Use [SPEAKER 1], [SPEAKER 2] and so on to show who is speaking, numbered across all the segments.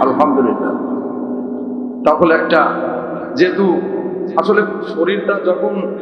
[SPEAKER 1] আলহামদুলিল্লাহ। তাহলে একটা যেহেতু আসলে শরীরটা যখন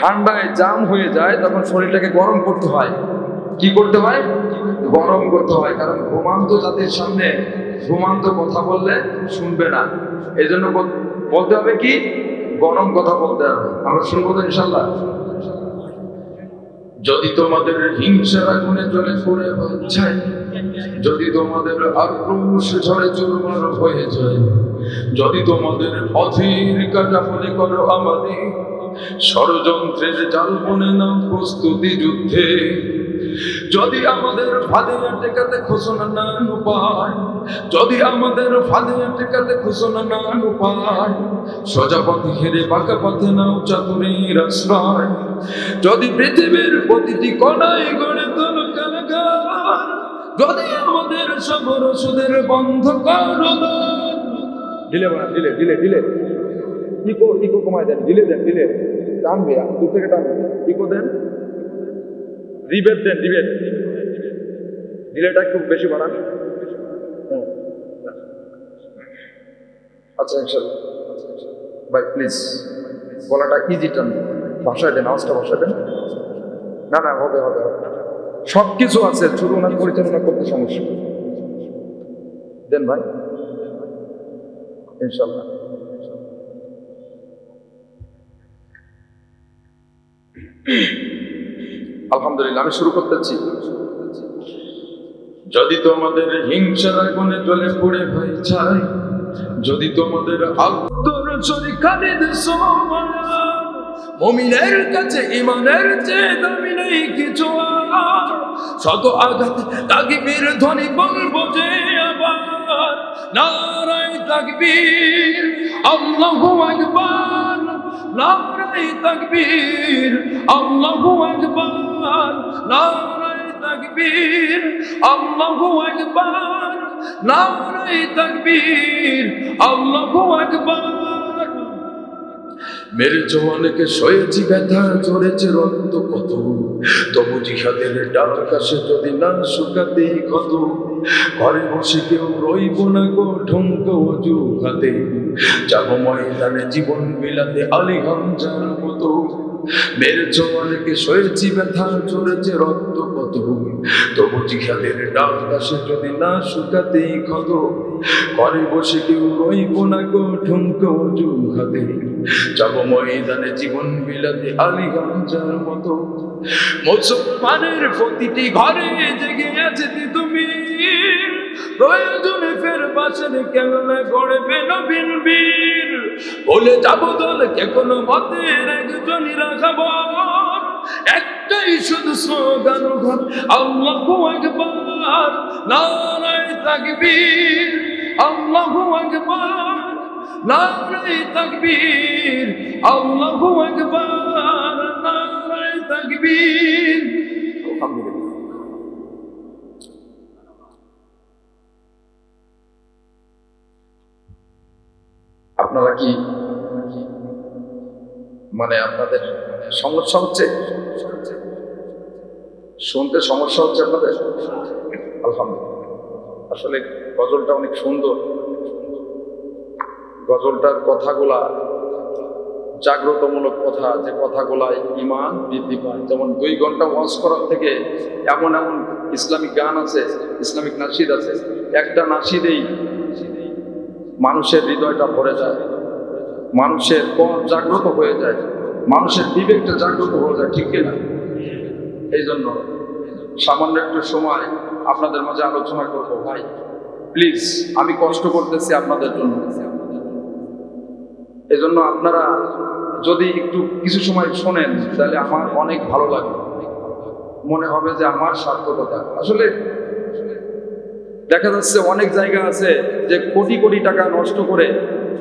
[SPEAKER 1] ঠান্ডায় জাম হয়ে যায়, তখন শরীরটাকে গরম করতে হয়। কি করতে হয়? গরম করতে হয়। কারণ ঘুমান্ত জাতির সামনে ঘুমান্ত কথা বললে শুনবে না। এই জন্য বল- বলতে হবে কি? গরম কথা বলতে হবে। আমরা শুনব তো ইনশাল্লাহ। যদি তোমাদের হিংসার আগুনে জলে পড়ে যায়, যদি তোমাদের আক্রোশ ঝড়ে চুরমার হয়ে যায়, যদি তোমাদের অধীর কাটা মনে করো আমাদের, ষড়যন্ত্রের জাল বনে না প্রস্তুতি যুদ্ধে যদি আমাদের ফাঁদে টেকাতে ঘোষণা না উপায় যদি আমাদের ফাঁদে টেকাতে ঘোষণা না উপায় সোজা পথে হেরে বাঁকা পথে নাও চাতুরীর আশ্রয়। যদি পৃথিবীর প্রতিটি কণায় গড়ে তোল যদি আমাদের সবর সুদের বন্ধ করো। দিলে। বাড়া দিলে দিলে দিলে ইকো ইকো কমায় দেন দিলে দেন দিলে টানবে দূর থেকে টানবে ইকো দেন। রিবেট দেন, রিবেট। ডিলেটা একটু বেশি বাড়ান। আচ্ছা ইনশাল্লাহ। ভাই প্লিজ গলাটা ইজি টান ভাষায় দেন, আওয়াজটা ভাষায় দেন। না না, হবে হবে হবে। সব কিছু আছে শুধু ওনার পরিচালনা করতে সমস্যা দেন ভাই। ইনশাল্লাহ। আলহামদুলিল্লাহ, আমি শুরু করতেছি যদি তোমাদের হিংসার আগুনে জ্বলে পড়ে হয়ে যায়, যদি তোমাদের মমিনের কাছে ইমানের চেয়ে দামি নেই কিছু শত আঘাত তাকবীর ধ্বনি বলব যে আবার, নারায় তাকবীর আল্লাহু আকবার, নারায় তাকবীর আল্লাহু আকবার। আকবার, নারায় তাকবীর মেরে জওয়ানকে সয়েছি ব্যথা, চড়েছে রক্ত কত? তবু জিহাদের ডাক আসে যদি না শুকাতে কত? ঘরে বসে কেউ রইব না গো ঢুঙ্ক অজু হাতে যাব ময়দানে জীবন বিলাতে আলী হামজার মতো। মেরে ব্যথা চড়েছে রক্ত কত তবু ডাক আসে, যদি না শুকাতে ক্ষত ঘরে বসে কেউ রইব না গো ঠুমক যাব ময়দানে জীবন বিলাতে আলী মতো। মুসলমানের প্রতিটি ঘরে জেগে আছে তুমি। প্রয়োজনে ফের বাসের কেমনে গড়বে নবীন বীর? বলে যাব দল কে কোনো মতের একজনই রাখাবো। একটাই শুধু স্লোগান আল্লাহু আকবার, নারায় তাকবীর। আল্লাহু আকবার, নারায় তাকবীর। আল্লাহু আকবার, নারায় তাকবীর। আলহামদুলিল্লাহ। আপনারা কি মানে আপনাদের সমস্যা হচ্ছে? শুনতে সমস্যা হচ্ছে আপনাদের? আলহামদুলিল্লাহ। আসলে গজলটা অনেক সুন্দর। গজলটার কথাগুলা, জাগ্রতমূলক কথা, যে কথাগুলায় ইমান বৃদ্ধি পায়। যেমন দুই ঘণ্টা ওয়াজ করার থেকে এমন এমন ইসলামিক গান আছে, ইসলামিক নাসিদ আছে। একটা নাসিদেই মানুষের হৃদয়টা ভরে যায়। মানুষের পথ জাগ্রত হয়ে যায়। মানুষের বিবেকটা জাগ্রত হয়ে যায়, ঠিক কিনা? এই জন্য সামান্য একটু সময় আপনাদের মাঝে আলোচনা করব। ভাই প্লিজ আমি কষ্ট করতেছি আপনাদের জন্য। এজন্য আপনারা যদি একটু কিছু সময় শোনেন, তাহলে আমার অনেক ভালো লাগবে। মনে হবে যে আমার সার্থকতা। আসলে দেখা যাচ্ছে অনেক জায়গা আছে যে কোটি কোটি টাকা নষ্ট করে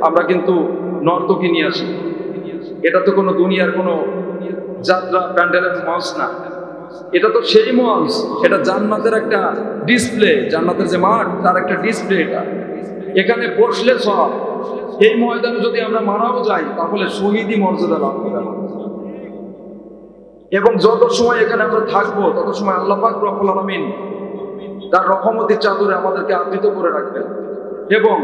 [SPEAKER 1] আমরা কিন্তু নর্তকী নিয়ে আসি। এটা তো কোনো দুনিয়ার কোনো যাত্রা, প্যান্ডেলের মঞ্চ না। এটা তো সেই মঞ্চ, এটা জান্নাতের একটা ডিসপ্লে জান্নাতের যে মাঠ, তার একটা ডিসপ্লে এটা। এখানে বসলে সব। এই ময়দানে যদি আমরা মারাও যাই, তাহলে শহীদই মর্যাদা লাভ করে এবং যত সময় এখানে আমরা থাকব, তত সময় আল্লাহ পাক রব্বুল তার রহমতের চাদরে আমাদেরকে আবৃত করে রাখবেন এবং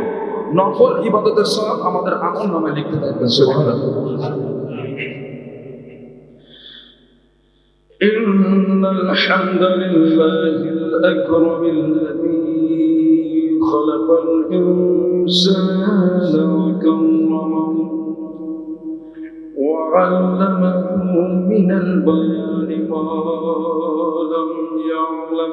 [SPEAKER 1] নফল ইবাদতের সব আমাদের আমল নামে লিখতে থাকবেন সুবহানাল্লাহ إن الحمد لله الأكرم الذي خلق الإنسان وكرمه وعلمه من البيان ما لم يعلم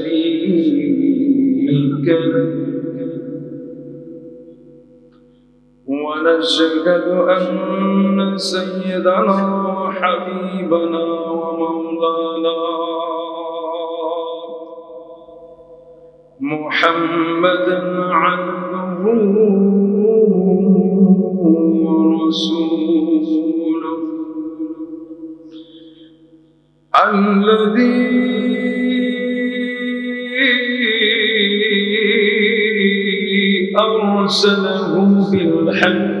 [SPEAKER 1] ونشهد أن سيدنا وحبيبنا ومولانا محمدا عبده ورسوله الذي أرسله بالحق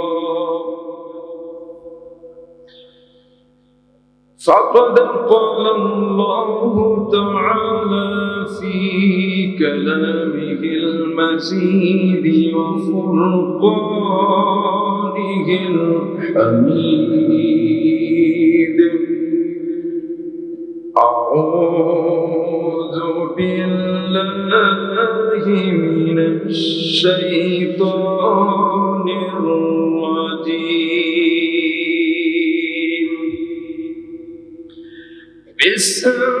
[SPEAKER 1] قال الله تعالى في كلامه المزيد وفرقانه الحميد. أعوذ بالله من الشيطان الرجيم. so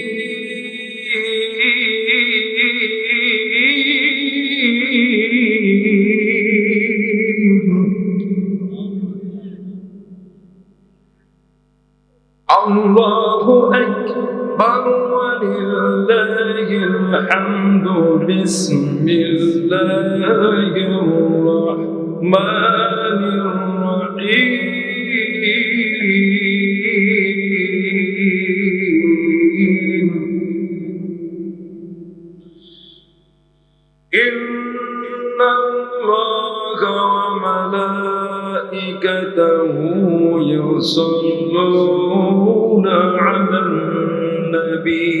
[SPEAKER 1] الحمد بسم الله الرحمن الرحيم. إن الله وملائكته يصلون على النبي.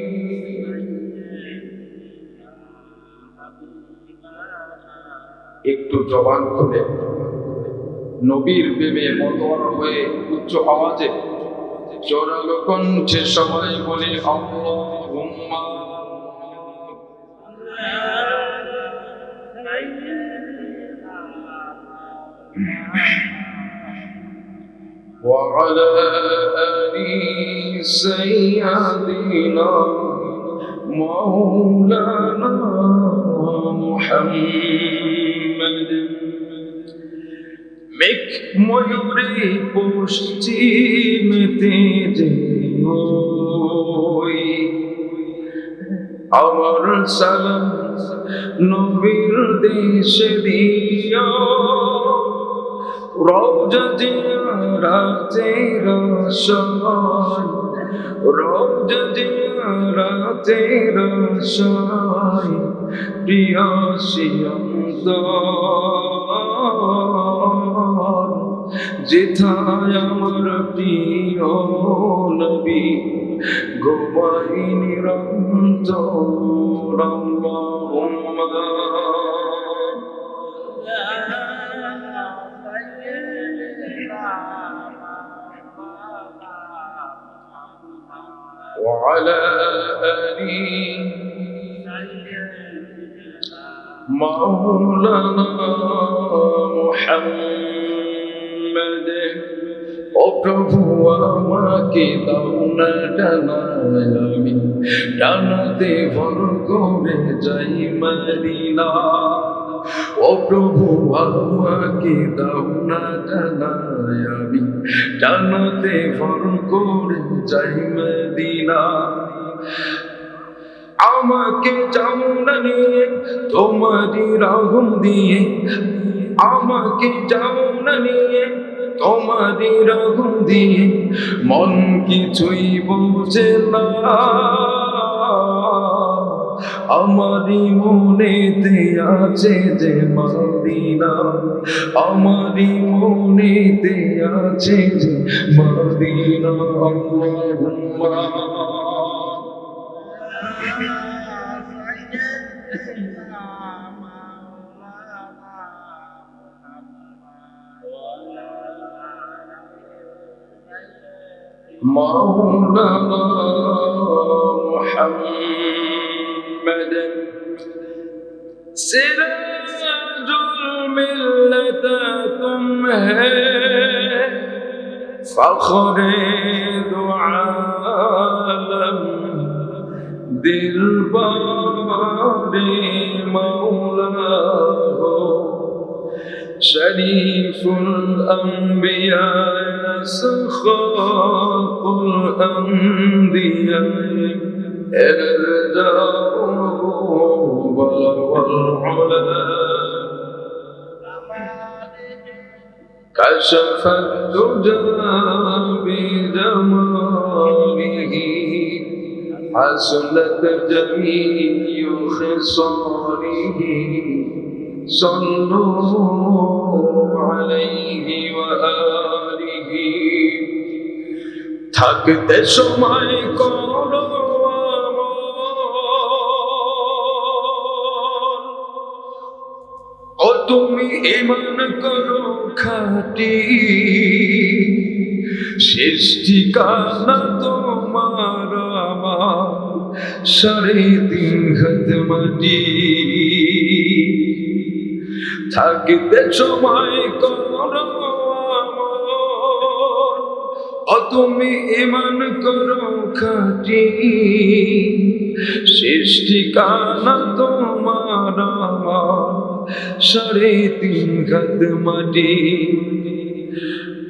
[SPEAKER 1] একটু জবান খুলে নবীর প্রেমে মতোয়ার হয়ে উচ্চ আওয়াজে জোরালো কণ্ঠে সবাই বলি আল্লাহুম্মা وعلى آل سيدنا مولانا محمد মেঘ ময়ূরে পশ্চিমেতে যে ওই আমার সালাম নবীর দেশে দিও রোজা জিয়ারাতে রসয় রোজা জিয়ারাতে রসয় প্রিয় সিয়ন্ত যেথায় আমার প্রিয় নবী গোমাই নিরন্তর আল্লাহুম্মা وعلى آل مولانا محمد ও প্রভু আমাকে দাও না ডানায় আমি ডানাতে ভর করে যাই মদিনা ও প্রভু, আমাকে দাও না ডানায় আমি। ডানাতে ভর করে যাই মদিনা। আমাকে যাও নিয়ে, তোমারই রাগম দিয়ে। আমাকে যাও নিয়ে, তোমারই রাগম দিয়ে। মন কিছুই বোঝে না। আমারই মনেতে আছে যে মদিনা আমারই মনেতে আছে যে মদিনা আল্লাহুম্মা مولانا محمد محمدا سراج الملة تمهي فخري عالم دلباري مولاه شريف الأنبياء سخاق الأنبياء۔ إرجاؤه بلغ العلا كشف الدجى بجماله حسنت جميع خصاله صلوا عليه وآله থাকতে সময় করো ইমান করো খাটি সৃষ্টি কানা তোমার আমার সাড়ে তিন মাটি থাকতে সময় করো। ও তুমি ইমান করো খাটি সৃষ্টি কানা তোমার আমার সাড়ে তিন হাত মাটি।